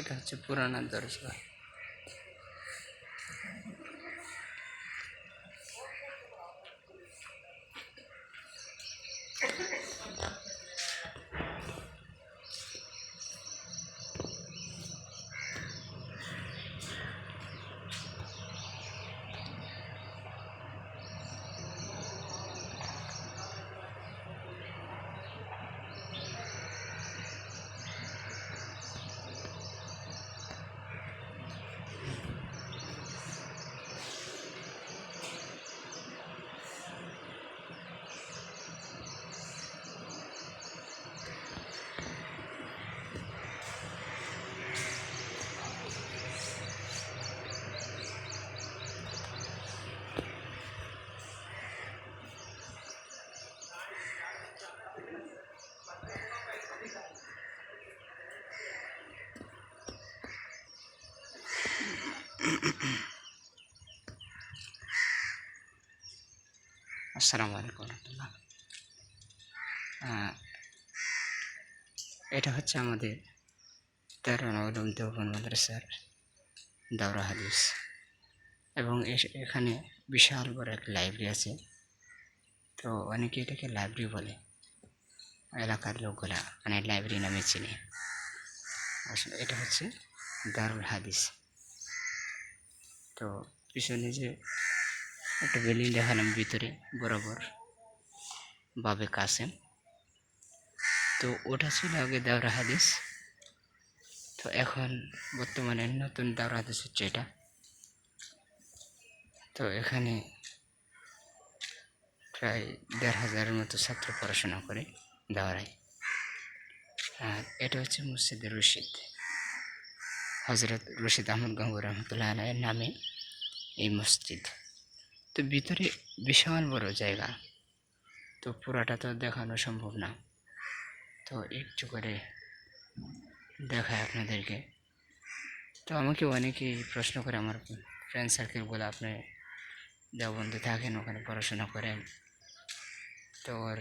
এটা হচ্ছে পুরানা দরজা আসসালামু আলাইকুম রহমতুল্লাহ। এটা হচ্ছে আমাদের দারুণ আলম দেওবন মাদ্রাসার দাওরা হাদিস। এবং এখানে বিশাল বড় এক লাইব্রেরি আছে। তো অনেকে এটাকে লাইব্রেরি বলে। এলাকার লোকগুলা মানে লাইব্রেরি নামে চিনে। আসলে এটা হচ্ছে দারুল হাদিস। তো পিছনে যে একটা বিল্ডিং দেখালাম ভিতরে, বরাবর বাবে কাসেম তো ওটা ছিল আগে দাওরা হাদিস। তো এখন বর্তমানে নতুন দাওরা হাদিস হচ্ছে এটা। তো এখানে প্রায় দেড় হাজারের মতো ছাত্র পড়াশোনা করে দাওরায়। আর এটা হচ্ছে মসজিদ রশিদ। হজরত রশিদ আহমদ গঙ্গুর রহমতুল্লাহ আলাইয়ের নামে। এই মসজিদ। তো ভিতরে বিশাল বড় জায়গা। তো পুরাটা তো দেখানো সম্ভব না। তো একটু করে দেখায় আপনাদেরকে। তো আমাকে অনেকেই প্রশ্ন করে, আমার ফ্রেন্ড সার্কেল বলে আপনি দেওবন্ধে থাকেন, ওখানে পড়াশোনা করেন। তো ওর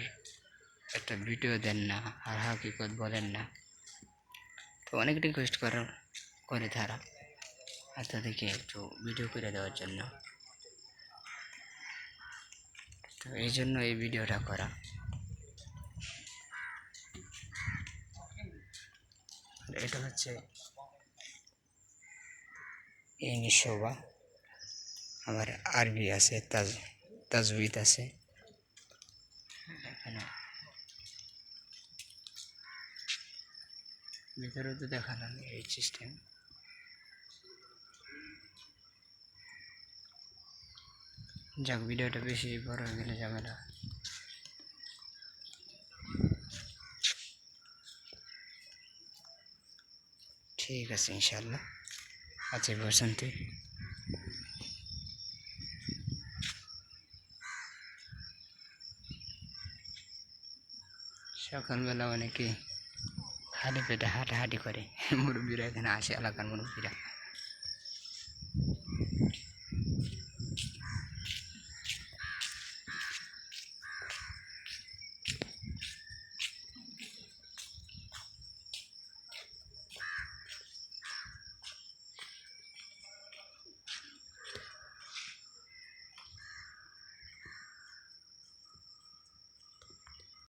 একটা ভিডিও দেন না, আর হাকিকত বলেন না। তো অনেক রিকোয়েস্ট করার করে তারা। আর তাদেরকে একটু ভিডিও করে দেওয়ার জন্য। তো এই জন্য এই ভিডিওটা করা। এটা হচ্ছে ইংলিশ শোভা আমার আরবি আছে, তাজ, তাজবিদ আছে। ভিতরেও তো দেখালাম এই সিস্টেম যাক, ভিডিওটা বেশি বড় হয়ে গেলে ঝামেলা ঠিক আছে ইনশাল্লাহ আজ এই পর্যন্ত সকালবেলা অনেকে খালি পেটে হাঁটাহাঁটি করে। মুরব্বীরা এখানে আসে, এলাকার মুরব্বীরা।